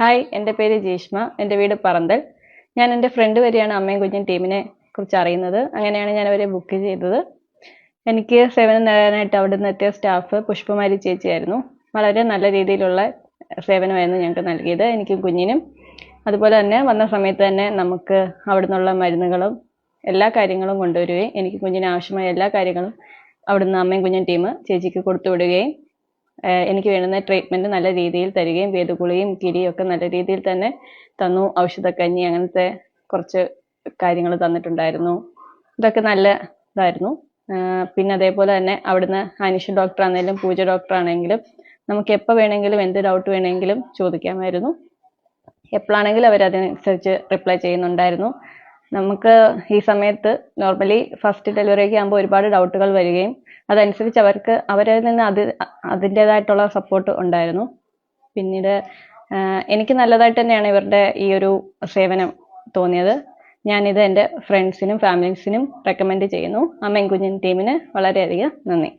Hi എന്റെ പേര് ജീഷ്മ. എന്റെ വീട് പറന്തൽ. ഞാൻ എന്റെ ഫ്രണ്ട് വരെയാണ് അമ്മയും കുഞ്ഞും ടീമിനെ കുറിച്ച് അറിയുന്നത്. അങ്ങനെയാണ് ഞാൻ അവരെ ബുക്ക് ചെയ്തത്. എനിക്ക് സേവനം നേടാനായിട്ട് അവിടെ നിന്ന് എത്തിയ സ്റ്റാഫ് പുഷ്പമാരി ചേച്ചിയായിരുന്നു. വളരെ നല്ല രീതിയിലുള്ള സേവനമായിരുന്നു ഞങ്ങൾക്ക് നൽകിയത് എനിക്കും കുഞ്ഞിനും. അതുപോലെ തന്നെ വന്ന സമയത്ത് തന്നെ നമുക്ക് അവിടെ നിന്നുള്ള മരുന്നുകളും എല്ലാ കാര്യങ്ങളും കൊണ്ടുവരികയും എനിക്ക് കുഞ്ഞിന് ആവശ്യമായ എല്ലാ കാര്യങ്ങളും അവിടുന്ന് അമ്മയും കുഞ്ഞും ടീം ചേച്ചിക്ക് കൊടുത്തു വിടുകയും എനിക്ക് വേണ്ടുന്ന ട്രീറ്റ്മെന്റ് നല്ല രീതിയിൽ തരികയും വേദഗുളിയും കിരിയും ഒക്കെ നല്ല രീതിയിൽ തന്നെ തന്നു. ഔഷധക്കഞ്ഞി അങ്ങനത്തെ കുറച്ച് കാര്യങ്ങൾ തന്നിട്ടുണ്ടായിരുന്നു. ഇതൊക്കെ നല്ല ഇതായിരുന്നു. പിന്നെ അതേപോലെ തന്നെ അവിടുന്ന് അനീഷ് ഡോക്ടർ ആണെങ്കിലും പൂജ ഡോക്ടർ ആണെങ്കിലും നമുക്ക് എപ്പോൾ വേണമെങ്കിലും എന്ത് ഡൗട്ട് വേണമെങ്കിലും ചോദിക്കാമായിരുന്നു. എപ്പോഴാണെങ്കിലും അവർ അതിനനുസരിച്ച് റിപ്ലൈ ചെയ്യുന്നുണ്ടായിരുന്നു. നമുക്ക് ഈ സമയത്ത് നോർമലി ഫസ്റ്റ് ഡെലിവറി ഡെലിവറിയൊക്കെ ആകുമ്പോൾ ഒരുപാട് ഡൗട്ടുകൾ വരികയും അതനുസരിച്ച് അവർക്ക് അവരിൽ നിന്ന് അത് അതിന്റെതായിട്ടുള്ള സപ്പോർട്ട് ഉണ്ടായിരുന്നു. പിന്നീട് എനിക്ക് നല്ലതായിട്ട് തന്നെയാണ് ഇവരുടെ ഈ ഒരു സേവനം തോന്നിയത്. ഞാനിത് എന്റെ ഫ്രണ്ട്സിനും ഫാമിലീസിനും റെക്കമെൻഡ് ചെയ്യുന്നു. അമ്മയും കുഞ്ഞിൻ ടീമിന് വളരെയധികം നന്ദി.